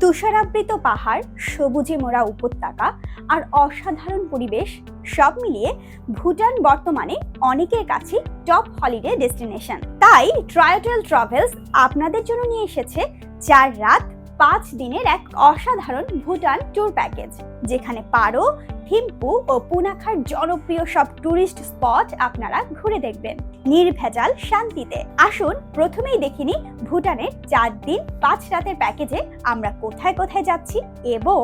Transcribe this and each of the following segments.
তুষারাবৃত পাহাড়, সবুজে মোড়া উপত্যকা আর অসাধারণ পরিবেশ, সব মিলিয়ে ভুটান বর্তমানে অনেকের কাছে টপ হলিডে ডেস্টিনেশন তাই ট্রায়োটেল ট্রাভেলস আপনাদের জন্য নিয়ে এসেছে চার রাত, পাঁচ দিনের এক অসাধারণ ভুটান ট্যুর প্যাকেজ যেখানে পারো থিম্পু ও পুনাখার জনপ্রিয় সব ট্যুরিস্ট স্পট আপনারা ঘুরে দেখবেন। নির্ভেজাল শান্তিতে। আসুন, প্রথমেই দেখিনি ভুটানের চার দিন, পাঁচ রাতের প্যাকেজে আমরা কোথায় কোথায় যাচ্ছি এবং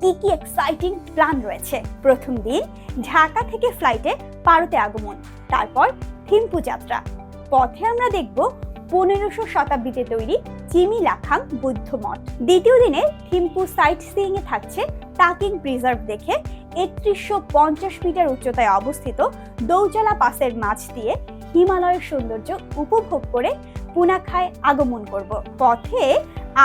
কি কি এক্সাইটিং প্ল্যান রয়েছে। প্রথম দিন, ঢাকা থেকে ফ্লাইটে পারোতে আগমন, তারপর থিম্পু যাত্রা। পথে আমরা দেখব পনেরোশো শতাব্দীতে তৈরি চিমি লাখাং বুদ্ধ মঠ। দ্বিতীয় দিনে থিম্পু সাইট সিইং এ থাকছে তাকিং প্রিজার্ভ দেখে একত্রিশশো পঞ্চাশ মিটার উচ্চতায় অবস্থিত দৌচালা পাসের মাছ দিয়ে হিমালয়ের সৌন্দর্য উপভোগ করে পুনাখায় আগমন করব। পথে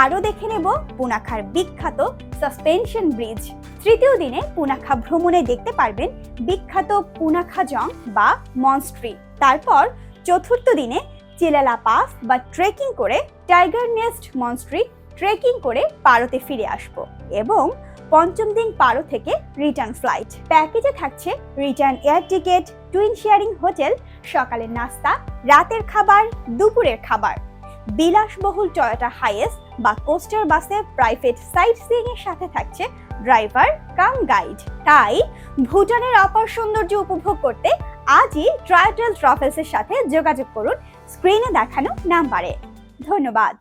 আরও দেখে নেব পুনাখার বিখ্যাত সাসপেনশন ব্রিজ। তৃতীয় দিনে পুনাখা ভ্রমণে দেখতে পারবেন বিখ্যাত পুনাখা জং বা মনস্ট্রি তারপর চতুর্থ দিনে চিলালা পাস বা ট্রেকিং করে টাইগার নেস্ট মনস্ট্রি ট্রেকিং করে পারোতে ফিরে আসব এবং পঞ্চম দিন পারো থেকে রিটার্ন ফ্লাইট প্যাকেজে থাকছে return air ticket twin sharing hotel সকালের নাস্তা, রাতের খাবার, দুপুরের খাবার। বিলাসবহুল টয়োটা হাইয়েস বা কোস্টার বাসে প্রাইভেট সাইট সিইং এর সাথে থাকছে ড্রাইভার কাম গাইড তাই ভুটানের অপার সৌন্দর্য উপভোগ করতে আজই ট্রায়াটেল ট্রাভেলসের সাথে যোগাযোগ করুন। স্ক্রিনে দেখানো নাম্বারে। ধন্যবাদ।